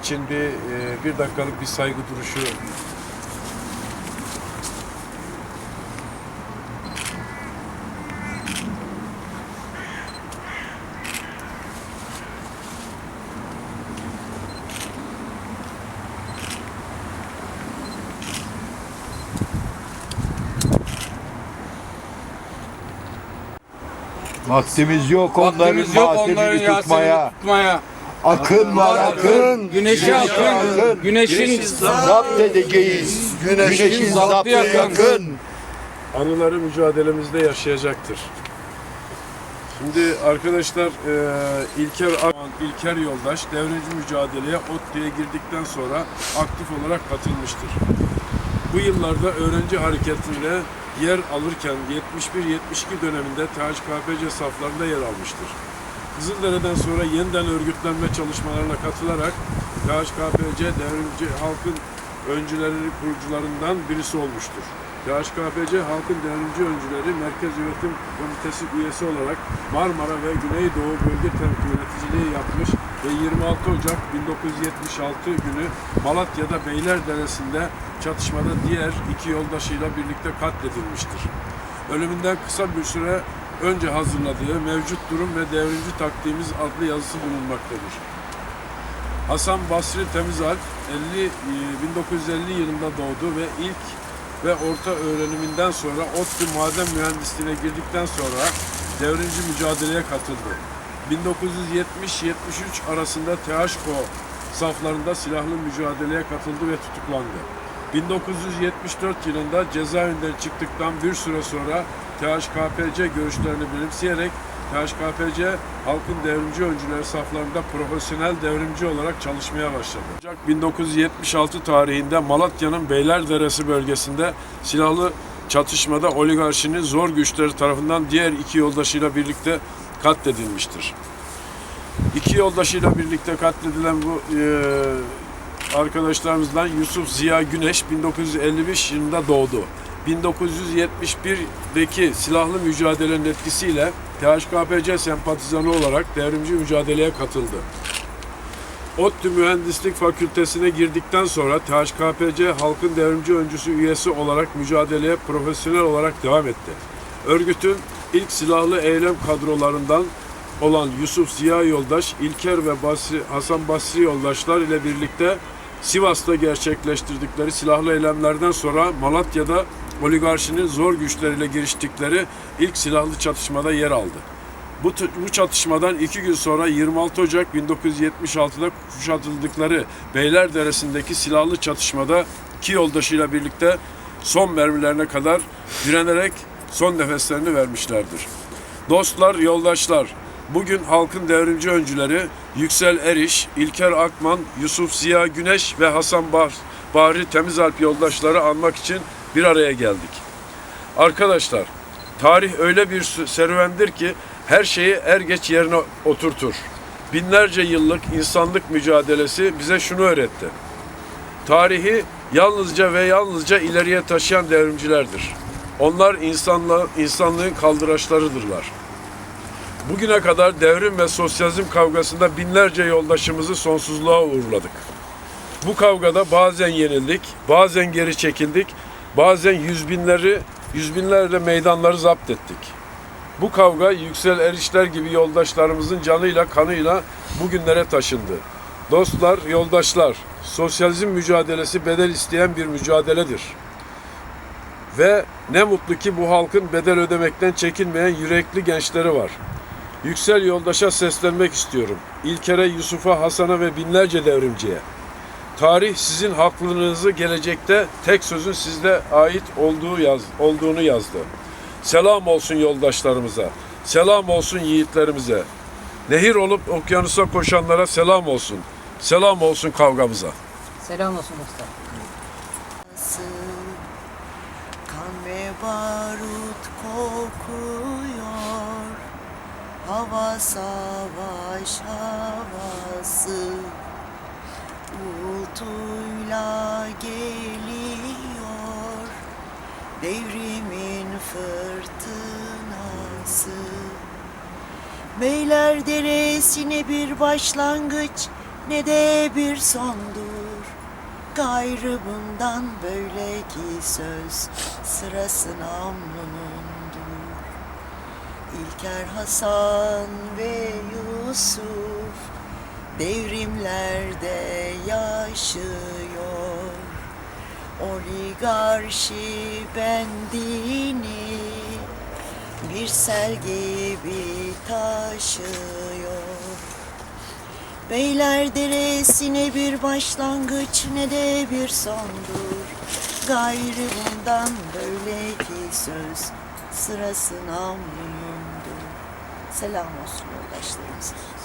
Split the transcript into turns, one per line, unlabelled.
için bir e, bir dakikalık bir saygı duruşu
Vaktimiz yok onların
Vaktimiz yok onların yasını
tutmaya.
tutmaya.
Akın var akın.
Güneşi akın. Güneşin
Zapt edeceğiz. Güneşin
zapt
zaptı
yakın.
anıları mücadelemizde yaşayacaktır. Şimdi arkadaşlar e, İlker İlker Yoldaş devrimci mücadeleye ODTÜ'ye girdikten sonra aktif olarak katılmıştır. Bu yıllarda öğrenci hareketinde yer alırken 71-72 döneminde THKPC saflarında yer almıştır. Kızıldere'den sonra yeniden örgütlenme çalışmalarına katılarak THKPC devrimci halkın öncüleri kurucularından birisi olmuştur. THKPC halkın devrimci öncüleri Merkez Yönetim Komitesi üyesi olarak Marmara ve Güneydoğu Bölge Yöneticiliği yapmış ve 26 Ocak 1976 günü Malatya'da Beylerderesi'nde çatışmada diğer iki yoldaşıyla birlikte katledilmiştir. Ölümünden kısa bir süre önce hazırladığı mevcut durum ve devrimci taktiğimiz adlı yazısı bulunmaktadır. Hasan Basri Temizalp 50, e, 1950 yılında doğdu ve ilk ve orta öğreniminden sonra ODTÜ maden mühendisliğine girdikten sonra devrimci mücadeleye katıldı. 1970-73 arasında THKO saflarında silahlı mücadeleye katıldı ve tutuklandı. 1974 yılında cezaevinden çıktıktan bir süre sonra THKPC görüşlerini benimseyerek THKPC halkın devrimci öncüleri saflarında profesyonel devrimci olarak çalışmaya başladı. Ocak 1976 tarihinde Malatya'nın Beylerderesi bölgesinde silahlı çatışmada oligarşinin zor güçleri tarafından diğer iki yoldaşıyla birlikte katledilmiştir. İki yoldaşıyla birlikte katledilen bu e, arkadaşlarımızdan Yusuf Ziya Güneş 1955 yılında doğdu. 1971'deki silahlı mücadelenin etkisiyle THKPC sempatizanı olarak devrimci mücadeleye katıldı. ODTÜ Mühendislik Fakültesine girdikten sonra THKPC Halkın Devrimci Öncüsü üyesi olarak mücadeleye profesyonel olarak devam etti. Örgütün ilk silahlı eylem kadrolarından olan Yusuf Ziya Yoldaş, İlker ve Basri, Hasan Basri Yoldaşlar ile birlikte Sivas'ta gerçekleştirdikleri silahlı eylemlerden sonra Malatya'da oligarşinin zor güçleriyle giriştikleri ilk silahlı çatışmada yer aldı. Bu, bu çatışmadan iki gün sonra 26 Ocak 1976'da kuşatıldıkları Beylerderesi'ndeki silahlı çatışmada iki yoldaşıyla birlikte son mermilerine kadar direnerek son nefeslerini vermişlerdir. Dostlar, yoldaşlar, bugün halkın devrimci öncüleri Yüksel Eriş, İlker Akman, Yusuf Ziya Güneş ve Hasan Bah Bahri Temizalp yoldaşları anmak için bir araya geldik. Arkadaşlar, tarih öyle bir serüvendir ki her şeyi er geç yerine oturtur. Binlerce yıllık insanlık mücadelesi bize şunu öğretti. Tarihi yalnızca ve yalnızca ileriye taşıyan devrimcilerdir. Onlar insanla, insanlığın kaldıraçlarıdırlar. Bugüne kadar devrim ve sosyalizm kavgasında binlerce yoldaşımızı sonsuzluğa uğurladık. Bu kavgada bazen yenildik, bazen geri çekildik, bazen yüz binleri, yüz binlerle meydanları zapt ettik. Bu kavga Yüksel Erişler gibi yoldaşlarımızın canıyla kanıyla bugünlere taşındı. Dostlar, yoldaşlar, sosyalizm mücadelesi bedel isteyen bir mücadeledir. Ve ne mutlu ki bu halkın bedel ödemekten çekinmeyen yürekli gençleri var. Yüksel yoldaşa seslenmek istiyorum. İlker'e, Yusuf'a, Hasan'a ve binlerce devrimciye. Tarih sizin haklılığınızı gelecekte tek sözün sizde ait olduğu yaz, olduğunu yazdı. Selam olsun yoldaşlarımıza. Selam olsun yiğitlerimize. Nehir olup okyanusa koşanlara selam olsun. Selam olsun kavgamıza.
Selam olsun usta.
Kan ve barut kokuyor Hava savaş havası Uğultuyla geliyor Devrimin fırtınası. Beyler deresine bir başlangıç ne de bir sondur. Gayrı bundan böyle ki söz sırası namlunundur İlker Hasan ve Yusuf devrimlerde yaşıyor Oligarşi bendini bir sel gibi taşıyor. Beyler deresine bir başlangıç ne de bir sondur. Gayrı bundan böyle ki söz sırası namlunundur Selam olsun yoldaşlarımıza.